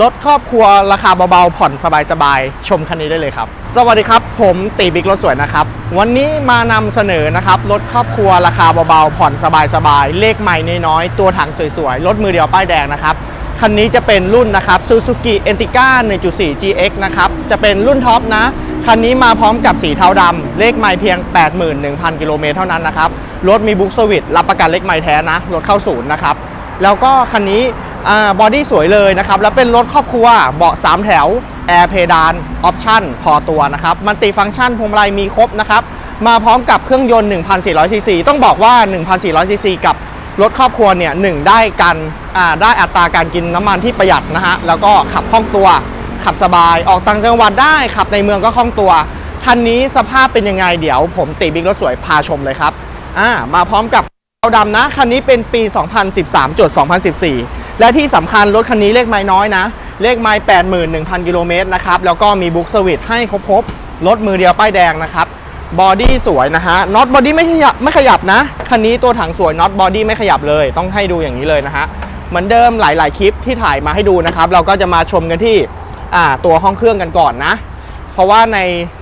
รถครอบครัวราคาเบาๆ ผ่อนสบายๆ ชมคันนี้ได้เลยครับ สวัสดีครับผมตีบิ๊กรถสวยนะครับ วันนี้มานำเสนอนะครับ รถครอบครัวราคาเบาๆ ผ่อนสบายๆ เลขใหม่น้อยๆ ตัวถังสวยๆ รถมือเดียวป้ายแดงนะครับ คันนี้จะเป็นรุ่นนะครับ Suzuki Entica 1.4 GX นะครับ จะเป็นรุ่นท็อปนะ คันนี้มาพร้อมกับสีเทาดำเลขไมล์เพียง 81,000 กิโลเมตรเท่านั้นนะครับ รถมีบุ๊กสวิตรับประกันเลขไมล์แท้นะ รถเข้าศูนย์นะครับ แล้วก็คันนี้ บอดี้สวยเลยนะครับ แล้วเป็นรถครอบครัวเบาะ 3 แถว แอร์เพดาน ออปชั่น พอตัวนะครับ มันติฟังก์ชันพวงมาลัยมีครบนะครับ มาพร้อมกับเครื่องยนต์ 1,400ซีซีต้องบอกว่า 1,400ซีซีกับรถครอบครัวเนี่ยหนึ่งได้การอ่าได้อัตราการกินน้ำมันที่ประหยัดนะฮะ แล้วก็ขับคล่องตัว ขับสบาย ออกต่างจังหวัดได้ ขับในเมืองก็คล่องตัว คันนี้สภาพเป็นยังไงเดี๋ยว ผมติบิ๊กรถสวยพาชมเลยครับ มาพร้อมกับเทาดำนะ คันนี้เป็นปี 2013จด2014 และที่สำคัญรถคันนี้เลขไม้น้อยนะ เลขไม้81,000 กิโลเมตรนะครับ แล้วก็มีบุ๊กสวิตให้ครบๆรถมือเดียวป้ายแดงนะครับบอดี้สวยนะฮะน็อตบอดี้ไม่ขยับไม่ขยับนะ คันนี้ตัวถังสวยน็อตบอดี้ไม่ขยับเลย ต้องให้ดูอย่างนี้เลยนะฮะ เหมือนเดิมหลาย ๆ คลิปที่ถ่ายมาให้ดูนะครับ เราก็จะมาชมกันที่ตัวห้องเครื่องกันก่อนนะ เพราะว่าใน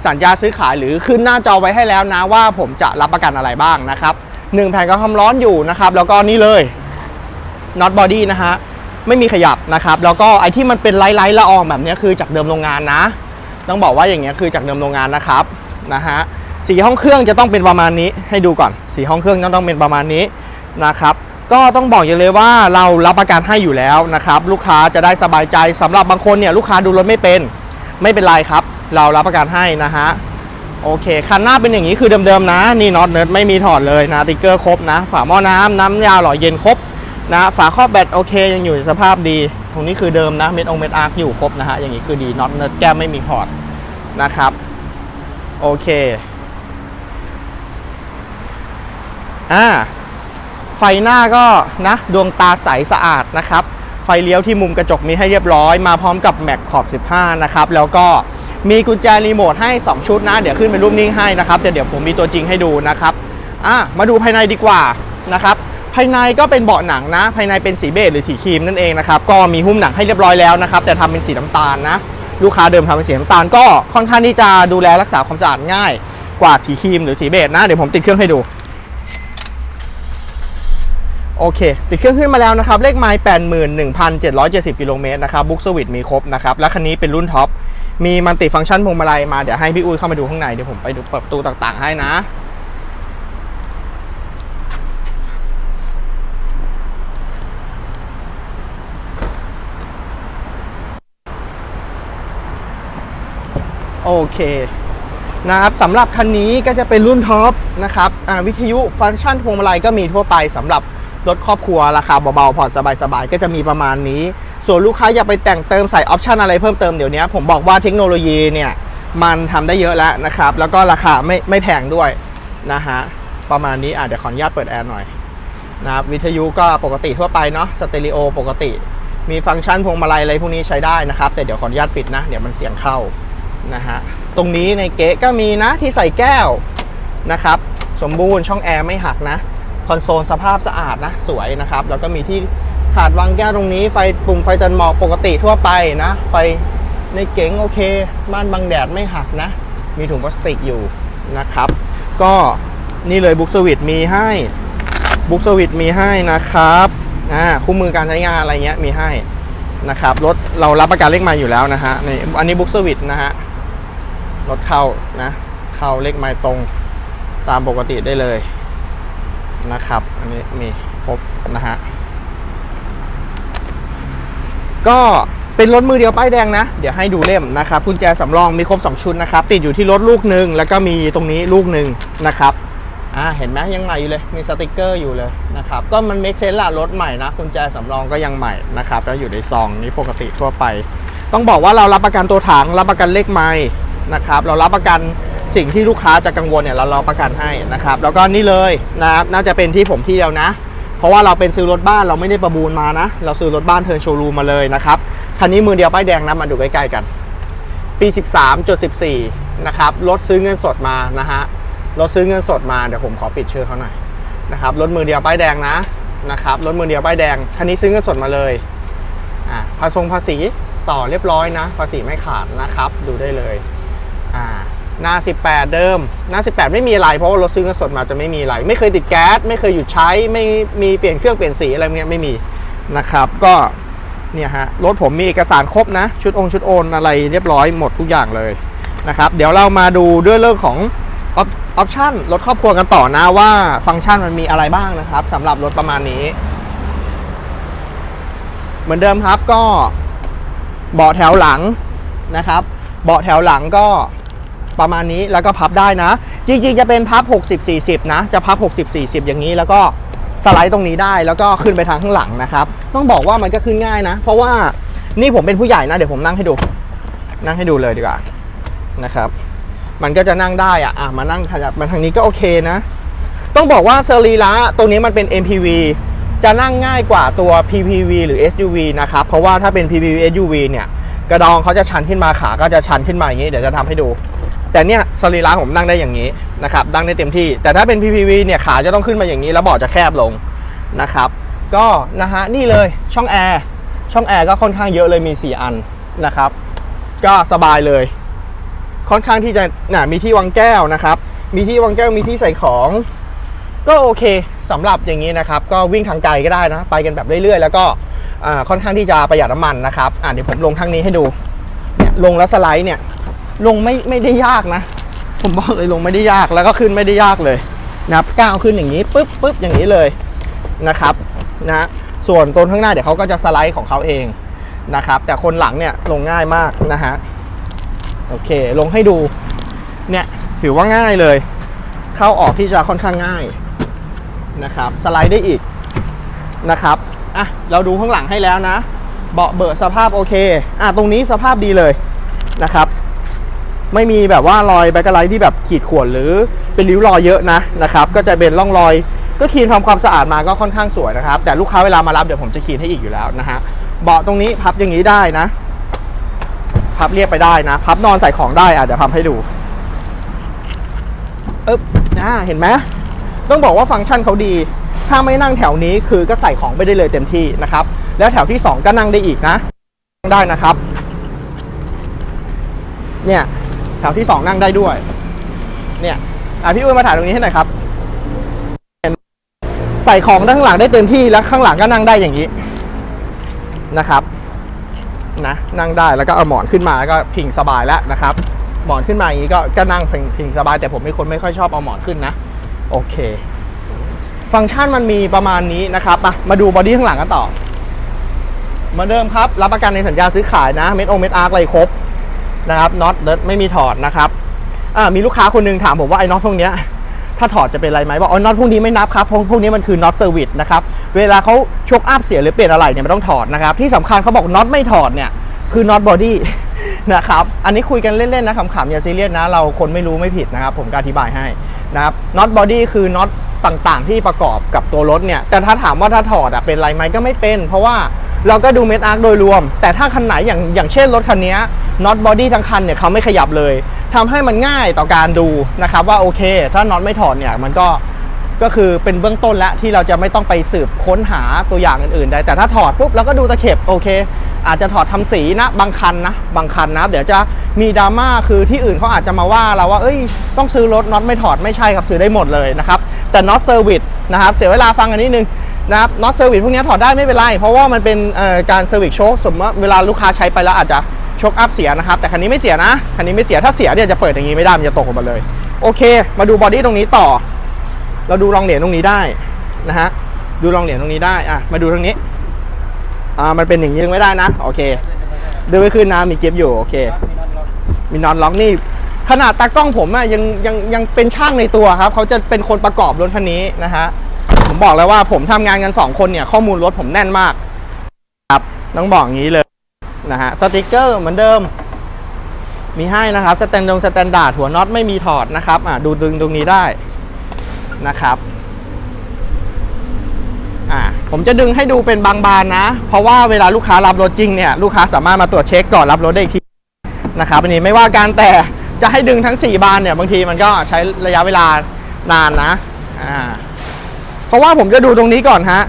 สัญญาซื้อขายหรือขึ้นหน้าจอไว้ให้แล้วนะว่าผมจะรับประกันอะไรบ้างนะครับหนึ่งแผ่นกระความร้อนอยู่นะครับ แล้วก็นี่เลย น็อตบอดี้นะฮะไม่มีขยับนะครับ แล้วก็ไอที่มันเป็นไลท์ๆละอองแบบนี้คือจากเดิมโรงงานนะ ต้องบอกว่าอย่างเงี้ยคือจากเดิมโรงงานนะครับนะฮะสีห้องเครื่องจะต้องเป็นประมาณนี้ให้ดูก่อน สีห้องเครื่องจะต้องเป็นประมาณนี้นะครับก็ต้องบอกอย่างเลยว่าเรารับประกันให้อยู่แล้วนะครับลูกค้าจะได้สบายใจสำหรับบางคนเนี่ยลูกค้าดูรถไม่เป็น ไม่เป็นไรครับ เรารับประกันให้นะฮะโอเคคันหน้าเป็นอย่างนี้คือเดิมๆนะ นี่น็อตเนิร์ดไม่มีถอดเลยนะติ๊กเกอร์ครบนะ ฝาหม้อน้ำน้ำยาหล่อเย็นครบ นะฝาครอบแบตโอเคยังอยู่ในสภาพดี ตรงนี้คือเดิมนะเม็ดองเม็ดอาร์คอยู่ครบนะฮะอย่างนี้คือดีน็อตเนิร์ดแก้มไม่มีถอดนะครับ โอเคอ่าไฟหน้าก็นะดวงตาใสสะอาดนะครับ ไฟเลี้ยวที่มุมกระจกมีให้เรียบร้อยมาพร้อมกับแม็กขอบ 15 นะครับ แล้วก็มีกุญแจรีโมทให้ 2 ชุดนะ เดี๋ยวขึ้นเป็นรูปนิ่งให้นะครับแต่เดี๋ยวผมมีตัวจริงให้ดูนะครับอะมาดูภายในดีกว่านะครับายในก็เป็นเบาะหนังนะ ภายในเป็นสีเบจหรือสีครีมนั่นเองนะครับ ก็มีหุ้มหนังให้เรียบร้อยแล้วนะครับ แต่ทำเป็นสีน้ำตาลนะ ลูกค้าเดิมทำเป็นสีน้ำตาลก็ค่อนข้างที่จะดูแลรักษาความสะอาดง่ายกว่าสีครีมหรือสีเบจนะ เดี๋ยวผมติดเครื่องให้ดู โอเค ติดเครื่องขึ้นมาแล้วนะครับ เลขไมล์81,770กิโลเมตรนะครับ บุ๊กสวิตมีครบนะครับ และคันนี้เป็นรุ่นท็อป มีมันติฟังก์ชันพวงมาลัยมา เดี๋ยวให้พี่อุ้ยเข้ามาดูข้างใน เดี๋ยวผมไปดูเปิดประตูต่างๆ ให้นะ โอเคนะครับสำหรับคันนี้ก็จะเป็นรุ่นท็อปนะครับวิทยุฟังก์ชันพวงมาลัยก็มีทั่วไปสำหรับรถครอบครัวราคาเบาๆผ่อนสบายๆ ก็จะมีประมาณนี้ ส่วนลูกค้าอยากไปแต่งเติมใส่ออปชันอะไรเพิ่มเติมเดี๋ยวนี้ผมบอกว่าเทคโนโลยีเนี่ยมันทำได้เยอะแล้วนะครับ แล้วก็ราคาไม่ไม่แพงด้วยนะฮะประมาณนี้อะเดี๋ยวขออนุญาตเปิดแอร์หน่อยนะครับวิทยุก็ปกติทั่วไปเนาะสเตอริโอปกติ มีฟังก์ชันพวงมาลัยอะไรพวกนี้ใช้ได้นะครับ แต่เดี๋ยวขออนุญาตปิดนะ เดี๋ยวมันเสียงเข้า นะฮะตรงนี้ในเก๊ก็มีนะที่ใส่แก้วนะครับสมบูรณ์ช่องแอร์ไม่หักนะคอนโซลสภาพสะอาดนะสวยนะครับ แล้วก็มีที่ถาดวางแก้วตรงนี้ไฟปุ่มไฟเตือนหมอกปกติทั่วไปนะ ไฟในเก๋งโอเคม่านบังแดดไม่หักนะ มีถุงพลาสติกอยู่นะครับ ก็นี่เลยบุ๊กสวิตมีให้บุ๊กสวิตมีให้นะครับอ่าคู่มือการใช้งานอะไรเงี้ยมีให้นะครับรถเรารับประกันเลขมาอยู่แล้วนะฮะในอันนี้บุ๊กสวิตนะฮะ รถเข้านะ เข้าเลขไม้ตรงตามปกติได้เลยนะครับ อันนี้มีครบนะฮะ ก็เป็นรถมือเดียวป้ายแดงนะ เดี๋ยวให้ดูเล่มนะครับกุญแจสำรองมีครบ 2 ชุดนะครับ ติดอยู่ที่รถลูกหนึ่งแล้วก็มีตรงนี้ลูกหนึ่งนะครับอ่าเห็นไหมยังใหม่อยู่เลย มีสติกเกอร์อยู่เลยนะครับ ก็มันเมคเซนละรถใหม่นะกุญแจสำรองก็ยังใหม่นะครับแล้วอยู่ในซองนี้ปกติทั่วไป ต้องบอกว่าเรารับประกันตัวถังรับประกันเลขไม้ นะครับเรารับประกันสิ่งที่ลูกค้าจะกังวลเนี่ยเรารับประกันให้นะครับแล้วก็นี่เลยนะครับน่าจะเป็นที่ผมที่เดียวนะ เพราะว่าเราเป็นซื้อรถบ้านเราไม่ได้ประมูลมานะ เราซื้อรถบ้านเทิร์นโชว์รูมมาเลยนะครับคันนี้มือเดียวป้ายแดงนะมาดูใกล้ๆกัน ปี 13.14 นะครับรถซื้อเงินสดมานะฮะรถซื้อเงินสดมาเดี๋ยวผมขอปิดชื่อเขาหน่อยนะครับรถมือเดียวป้ายแดงนะนะครับรถมือเดียวป้ายแดงคันนี้ซื้อเงินสดมาเลยอ่าภาษงภาษีต่อเรียบร้อยนะ ภาษีไม่ขาดนะครับ ดูได้เลย อ่าหน้า 18 เดิม หน้า 18 ไม่มีอะไร เพราะว่ารถซื้อเงินสดมาจะไม่มีอะไร ไม่เคยติดแก๊ส ไม่เคยหยุดใช้ ไม่มีเปลี่ยนเครื่องเปลี่ยนสีอะไรเงี้ยไม่มีนะครับ ก็เนี่ยฮะ รถผมมีเอกสารครบนะ ชุดองค์ชุดโอนอะไรเรียบร้อยหมดทุกอย่างเลยนะครับ เดี๋ยวเรามาดูด้วยเรื่องของออปชั่นรถครอบครัวกันต่อนะว่าฟังก์ชันมันมีอะไรบ้างนะครับสำหรับรถประมาณนี้ เหมือนเดิมครับก็เบาะแถวหลังนะครับ เบาะแถวหลังก็ ประมาณนี้แล้วก็พับได้นะ จริงๆจะเป็นพับ 60 40 นะ จะพับ 60 40 อย่างนี้แล้วก็สไลด์ตรงนี้ได้แล้วก็ขึ้นไปทางข้างหลังนะครับ ต้องบอกว่ามันก็ขึ้นง่ายนะ เพราะว่านี่ผมเป็นผู้ใหญ่นะ เดี๋ยวผมนั่งให้ดู นั่งให้ดูเลยดีกว่านะครับ มันก็จะนั่งได้อะอะมานั่งขยับมาทางนี้ก็โอเคนะ ต้องบอกว่าสรีระตัวนี้มันเป็น MPV จะนั่งง่ายกว่าตัว PPV หรือ SUV นะครับ เพราะว่าถ้าเป็น PPV SUV เนี่ย กระดองเขาจะชันขึ้นมาขาก็จะชันขึ้นมาอย่างนี้ เดี๋ยวจะทำให้ดู แต่เนี่ยสรีระผมนั่งได้อย่างนี้นะครับนั่งได้เต็มที่ แต่ถ้าเป็น PPV เนี่ยขาจะต้องขึ้นมาอย่างนี้ แล้วเบาะจะแคบลงนะครับ ก็นะฮะนี่เลยช่องแอร์ช่องแอร์ก็ค่อนข้างเยอะเลยมี 4 อันนะครับ ก็สบายเลย ค่อนข้างที่จะน่ะมีที่วางแก้วนะครับ มีที่วางแก้วมีที่ใส่ของ ก็โอเคสำหรับอย่างนี้นะครับ ก็วิ่งทางไกลก็ได้นะ ไปกันแบบเรื่อยๆ แล้วก็ค่อนข้างที่จะประหยัดน้ำมันนะครับอ่าเดี๋ยวผมลงทางนี้ให้ดูเนี่ยลงแล้วสไลด์เนี่ย ลงไม่ไม่ได้ยากนะ ผมบอกเลยลงไม่ได้ยากแล้วก็ขึ้นไม่ได้ยากเลยนะครับก้าวขึ้นอย่างนี้ปุ๊บปุ๊บอย่างนี้เลยนะครับนะส่วนตัวข้างหน้าเดี๋ยวเขาก็จะสไลด์ของเขาเองนะครับ แต่คนหลังเนี่ยลงง่ายมากนะฮะโอเคลงให้ดูเนี่ยถือว่าง่ายเลย เข้าออกที่จะค่อนข้างง่ายนะครับสไลด์ได้อีกนะครับอะเราดูข้างหลังให้แล้วนะ เบาะเบอะสภาพโอเคอะตรงนี้สภาพดีเลยนะครับ ไม่มีแบบว่ารอยแบคกไลท์ที่แบบขีดข่วนหรือเป็นริ้วรอยเยอะนะนะครับก็จะเป็นร่องรอย ก็คลีนทำความสะอาดมาก็ค่อนข้างสวยนะครับ แต่ลูกค้าเวลามารับเดี๋ยวผมจะคลีนให้อีกอยู่แล้วนะฮะเบาะตรงนี้พับอย่างนี้ได้นะ พับเรียบไปได้นะ พับนอนใส่ของได้อะเดี๋ยวพับให้ดูเอ๊บอ่าเห็นไหมต้องบอกว่าฟังก์ชันเขาดี ถ้าไม่นั่งแถวนี้คือก็ใส่ของไปได้เลยเต็มที่นะครับ แล้วแถวที่ 2 ก็นั่งได้อีกนะได้นะครับ เนี่ย แถวที่2นั่งได้ด้วย เนี่ยอะพี่อุ้ยมาถ่ายตรงนี้ให้หน่อยครับเห็นใส่ของด้านข้างหลังได้เต็มที่แล้วข้างหลังก็นั่งได้อย่างนี้นะครับนะนั่งได้แล้วก็เอาหมอนขึ้นมาแล้วก็พิงสบายแล้วนะครับ หมอนขึ้นมาอย่างนี้ก็ก็นั่งพิงพิงสบาย แต่ผมเป็นคนไม่ค่อยชอบเอาหมอนขึ้นนะ โอเค ฟังก์ชันมันมีประมาณนี้นะครับมามาดูบอดี้ข้างหลังกันต่อเหมือนเดิมครับ รับประกันในสัญญาซื้อขายนะ เม็ดองเม็ดอาร์อะไรครบ นะครับน็อตเดิไม่มีถอดนะครับมีลูกค้าคนหนึงถามผมว่าไอ้น็อตพวกนี้ถ้าถอดจะเป็นไรไหมบอกอ๋อน็อตพวกนี้ไม่นับครับเพราะพวกนี้มันคือน็อตเซอร์วิสนะครับเวลาเขาชกอัพเสียหรือเปลี่ยนอะไรเนี่ยมันต้องถอดนะครับที่สำคัญเขาบอกน็อตไม่ถอดเนี่ยคือน็อตบอดี้นะครับอันนี้คุยกันเล่นๆนะขำๆอย่าซีเรียสนะเราคนไม่รู้ไม่ผิดนะครับผมก็อธิบายให้นะครับน็อตบอดี้คือน็อตต่างๆ ที่ประกอบกับตัวรถเนี่ยแต่ถ้าถามว่าถ้าถอดอะเป็นไรไหมก็ไม่เป็น เพราะว่าเราก็ดูเม็ดอาร์คโดยรวม แต่ถ้าคันไหนอย่างอย่างเช่นรถคันนี้น็อตบอดี้ทั้งคันเนี่ยเขาไม่ขยับเลยทำให้มันง่ายต่อการดูนะครับว่าโอเค ถ้าน็อตไม่ถอดเนี่ยมันก็ก็คือเป็นเบื้องต้นแล้วที่เราจะไม่ต้องไปสืบค้นหาตัวอย่างอื่นๆได้แต่ถ้าถอดปุ๊บเราก็ดูตะเข็บโอเค อาจจะถอดทำสีนะบางคันนะบางคันนะ เดี๋ยวจะมีดราม่าคือที่อื่นเขาอาจจะมาว่าเราว่าเอ้ยต้องซื้อรถน็อตไม่ถอดไม่ใช่ครับซื้อได้หมดเลยนะครับแต่น็อตเซอร์วิสนะครับเสียเวลาฟังกันนิดนึง นะครับน็อตเซอร์วิสพวกนี้ถอดได้ไม่เป็นไร เพราะว่ามันเป็นการเซอร์วิสโชคสมมติว่าเวลาลูกค้าใช้ไปแล้วอาจจะโชคอัพเสียนะครับ แต่คันนี้ไม่เสียนะคันนี้ไม่เสียถ้าเสียเนี่ยจะเปิดอย่างนี้ไม่ได้มันจะตกออกมาเลย โอเค มาดูบอดี้ตรงนี้ต่อ เราดูรองเหรียญตรงนี้ได้นะฮะดูรองเหรียญตรงนี้ได้อะมาดูทางนี้อ่ามันเป็นอย่างนี้ดึงไม่ได้นะโอเคดึงไม่ขึ้นนะมีเก็บอยู่โอเค มีนอนล็อกนี่ขนาดตากล้องผมอะยังยังยังเป็นช่างในตัวครับเขาจะเป็นคนประกอบรถคันนี้นะฮะ ผมบอกแล้วว่าผมทำงานกัน 2 คนเนี่ย ข้อมูลรถผมแน่นมาก ครับ ต้องบอกอย่างนี้เลยนะฮะสติกเกอร์เหมือนเดิม มีให้นะครับสแตนดงสแตนดาร์ดหัวน็อตไม่มีถอดนะครับอะดูดึงตรงนี้ได้นะครับอ่าผมจะดึงให้ดูเป็นบางบานนะ เพราะว่าเวลาลูกค้ารับรถจริงเนี่ยลูกค้าสามารถมาตรวจเช็คก่อนรับรถได้อีกทีนะครับอันนี้ไม่ว่ากันแต่จะให้ดึงทั้ง 4 บานเนี่ยบางทีมันก็ใช้ระยะเวลานานนะอ่า เพราะว่าผมจะดูตรงนี้ก่อนฮะ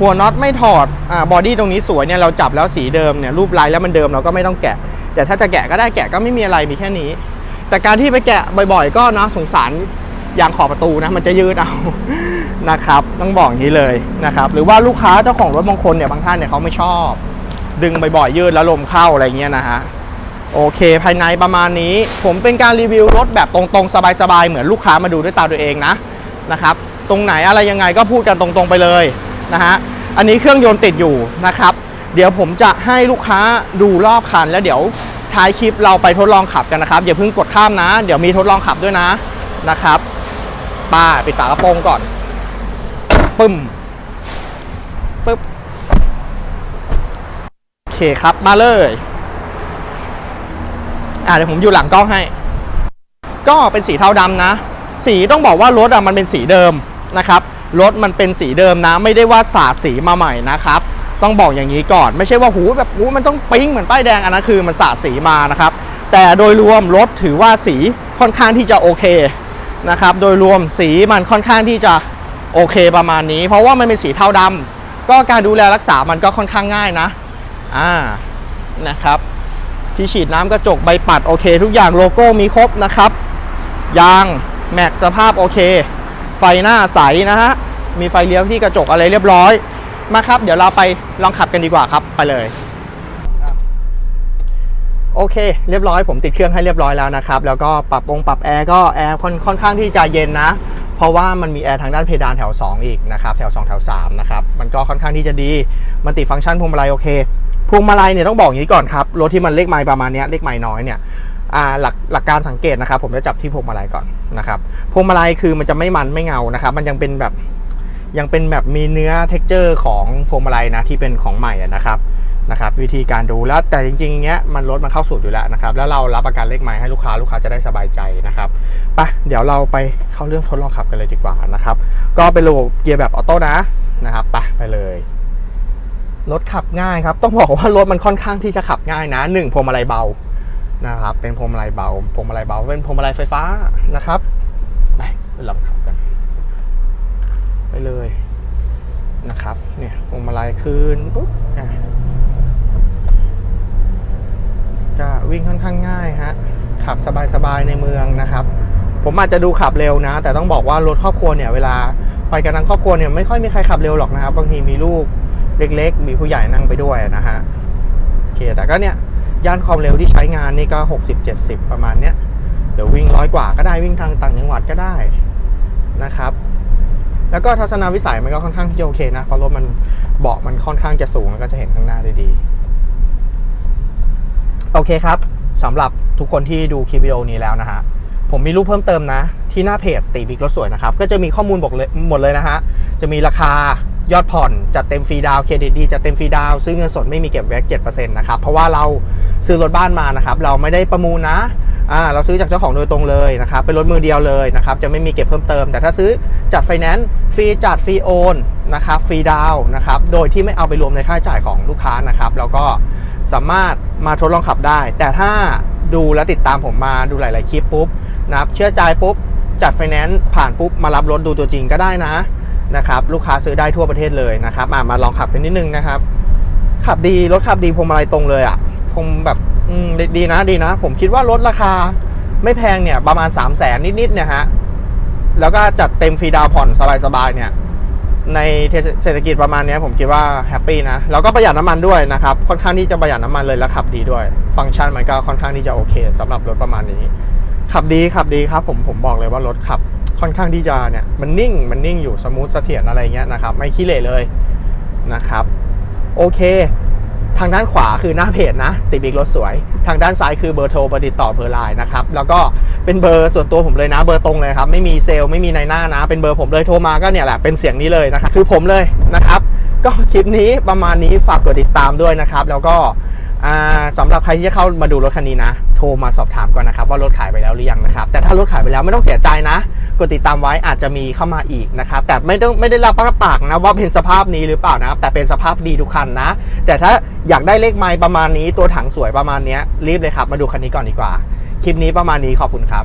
หัวน็อตไม่ถอด อ่า บอดี้ตรงนี้สวยเนี่ยเราจับแล้วสีเดิมเนี่ยรูปลายแล้วมันเดิมเราก็ไม่ต้องแกะ แต่ถ้าจะแกะก็ได้แกะก็ไม่มีอะไรมีแค่นี้ แต่การที่ไปแกะบ่อยๆ ก็นะสงสารยางขอบประตูนะมันจะยืดเอานะครับ ต้องบอกอย่างนี้เลยนะครับ หรือว่าลูกค้าเจ้าของรถบางคนเนี่ยบางท่านเนี่ยเขาไม่ชอบ ดึงบ่อยๆยืดแล้วลมเข้าอะไรเงี้ยนะฮะโอเค ภายในประมาณนี้ ผมเป็นการรีวิวรถแบบตรงๆ สบายๆ เหมือนลูกค้ามาดูด้วยตาตัวเองนะนะครับ ตรงไหนอะไรยังไงก็พูดกันตรงๆไปเลยนะฮะอันนี้เครื่องยนต์ติดอยู่นะครับ เดี๋ยวผมจะให้ลูกค้าดูรอบคัน แล้วเดี๋ยวท้ายคลิปเราไปทดลองขับกันนะครับอย่าเพิ่งกดข้ามนะ เดี๋ยวมีทดลองขับด้วยนะนะครับป้าปิดฝากระโปรงก่อนปึ้มปึ๊บโอเคครับมาเลยอ่าเดี๋ยวผมอยู่หลังกล้องให้ ก็เป็นสีเทาดำนะ สีต้องบอกว่ารถอะมันเป็นสีเดิม นะครับรถมันเป็นสีเดิมนะ ไม่ได้ว่าสาดสีมาใหม่นะครับต้องบอกอย่างนี้ก่อน ไม่ใช่ว่าหูแบบหูมันต้องปิ๊งเหมือนป้ายแดงอันนั้นคือมันสาดสีมานะครับ แต่โดยรวมรถถือว่าสีค่อนข้างที่จะโอเคนะครับ โดยรวมสีมันค่อนข้างที่จะโอเคประมาณนี้ เพราะว่ามันเป็นสีเทาดำก็การดูแลรักษามันก็ค่อนข้างง่ายนะอ่านะครับที่ฉีดน้ำกระจกใบปัดโอเค ทุกอย่างโลโก้มีครบนะครับยางแม็กสภาพโอเค ไฟหน้าใสนะฮะ มีไฟเลี้ยวที่กระจกอะไรเรียบร้อย มาครับ เดี๋ยวเราไปลองขับกันดีกว่าครับ ไปเลย โอเค เรียบร้อยผมติดเครื่องให้เรียบร้อยแล้วนะครับ แล้วก็ปรับองค์ปรับแอร์ก็แอร์ค่อนค่อนข้างที่จะเย็นนะ เพราะว่ามันมีแอร์ทางด้านเพดานแถว 2 อีกนะครับ แถว 2 แถว 3 นะครับ มันก็ค่อนข้างที่จะดี มันติดฟังก์ชันพวงมาลัยโอเค พวงมาลัยเนี่ยต้องบอกอย่างนี้ก่อนครับ รถที่มันเลขไม้ประมาณนี้เลขไม้น้อยเนี่ย หลักหลักการสังเกตนะครับ ผมจะจับที่พวงมาลัยก่อนนะครับพวงมาลัยคือมันจะไม่มันไม่เงานะครับ มันยังเป็นแบบยังเป็นแบบมีเนื้อเท็กเจอร์ของพวงมาลัยนะที่เป็นของใหม่นะครับนะครับ วิธีการดูแล้วแต่จริงๆเงี้ยมันรถมันเข้าสูตรอยู่แล้วนะครับ แล้วเรารับประกันเลขไม้ให้ลูกค้าลูกค้าจะได้สบายใจนะครับปะเดี๋ยวเราไปเข้าเรื่องทดลองขับกันเลยดีกว่านะครับ ก็เป็นระบบเกียร์แบบออโต้นะนะครับไปไปเลยรถขับง่ายครับ ต้องบอกว่ารถมันค่อนข้างที่จะขับง่ายนะหนึ่งพวงมาลัยเบา นะครับ เป็นพวงมาลัยเบาพวงมาลัยเบาเป็นพวงมาลัยไฟฟ้านะครับไปลองขับกัน ไปเลยนะครับ เนี่ยพวงมาลัยคืนปุ๊บอะวิ่งค่อนข้างง่ายฮะขับสบายๆในเมืองนะครับ ผมอาจจะดูขับเร็วนะ แต่ต้องบอกว่ารถครอบครัวเนี่ยเวลาไปกันทั้งครอบครัวเนี่ยไม่ค่อยมีใครขับเร็วหรอกนะครับ บางทีมีลูกเล็ก ๆ มีผู้ใหญ่นั่งไปด้วยนะฮะโอเคแต่ก็เนี่ย ย่านความเร็วที่ใช้งานนี่ก็ 60-70 ประมาณเนี้ยเดี๋ยววิ่งร้อยกว่าก็ได้วิ่งทางต่างจังหวัดก็ได้นะครับ แล้วก็ทัศนวิสัยมันก็ค่อนข้างที่จะโอเคนะ เพราะรถมันเบาะมันค่อนข้างจะสูงแล้วก็จะเห็นข้างหน้าได้ดี โอเคครับสำหรับทุกคนที่ดูคลิปวิดีโอนี้แล้วนะฮะผมมีรูปเพิ่มเติมนะ ที่หน้าเพจตีบิ๊กรถสวยนะครับ ก็จะมีข้อมูลบอกเลยหมดเลยนะฮะ จะมีราคา ยอดผ่อนจัดเต็มฟรีดาวเครดิตดีจัดเต็มฟรีดาวซื้อเงินสดไม่มีเก็บแว็กเจ็ดเปอร์เซ็นต์นะครับเพราะว่าเราซื้อรถบ้านมานะครับเราไม่ได้ประมูลนะอ่าเราซื้อจากเจ้าของโดยตรงเลยนะครับเป็นรถมือเดียวเลยนะครับจะไม่มีเก็บเพิ่มเติม แต่ถ้าซื้อจัดไฟแนนซ์ฟรีจัดฟรีโอนนะครับฟรีดาวน์นะครับโดยที่ไม่เอาไปรวมในค่าใช้จ่ายของลูกค้านะครับแล้วก็สามารถมาทดลองขับได้ แต่ถ้าดูและติดตามผมมาดูหลาย ๆ คลิปปุ๊บนะครับเชื่อใจปุ๊บจัดไฟแนนซ์ผ่านปุ๊บมารับรถดูตัวจริงก็ได้นะ นะครับลูกค้าซื้อได้ทั่วประเทศเลยนะครับอะมาลองขับกันนิดนึงนะครับ ขับดีรถขับดีพวงมาลัยตรงเลยอะผมแบบอืมดดีนะดีนะ ผมคิดว่ารถราคาไม่แพงเนี่ยประมาณ 3 0 0แสนนิดๆเนี่ยฮะแล้วก็จัดเต็มฟรีดาวผ่อนสบายๆเนี่ยในเศรษฐกิจประมาณนี้ผมคิดว่าแฮปปี้นะแล้วก็ประหยัดน้ำมันด้วยนะครับ ค่อนข้างที่จะประหยัดน้ำมันเลยแล้วขับดีด้วย ฟังก์ชันมันก็ค่อนข้างที่จะโอเคสำหรับรถประมาณนี้ ขับดีขับดีครับผมผมบอกเลยว่ารถขับ ค่อนข้างที่จะเนี่ยมันนิ่งมันนิ่งอยู่สมูทเสถียรอะไรเงี้ยนะครับ ไม่ขี้เหร่เลยนะครับ โอเค ทางด้านขวาคือหน้าเพจนะติดบิ๊กรถสวย ทางด้านซ้ายคือเบอร์โทรเบอร์ติดต่อเบอร์ไลน์นะครับ แล้วก็เป็นเบอร์ส่วนตัวผมเลยนะ เบอร์ตรงเลยครับ ไม่มีเซลล์ไม่มีในหน้านะ เป็นเบอร์ผมเลยโทรมาก็เนี่ยแหละเป็นเสียงนี้เลยนะครับคือผมเลยนะครับ ก็คลิปนี้ประมาณนี้ฝากกดติดตามด้วยนะครับ แล้วก็ สำหรับใครที่จะเข้ามาดูรถคันนี้นะ โทรมาสอบถามก่อนนะครับว่ารถขายไปแล้วหรือยังนะครับ แต่ถ้ารถขายไปแล้วไม่ต้องเสียใจนะ กดติดตามไว้อาจจะมีเข้ามาอีกนะครับ แต่ไม่ต้องไม่ได้รับประปากนะว่าเป็นสภาพนี้หรือเปล่านะครับ แต่เป็นสภาพดีทุกคันนะ แต่ถ้าอยากได้เลขไม้ประมาณนี้ตัวถังสวยประมาณนี้รีบเลยครับ มาดูคันนี้ก่อนดีกว่า คลิปนี้ประมาณนี้ขอบคุณครับ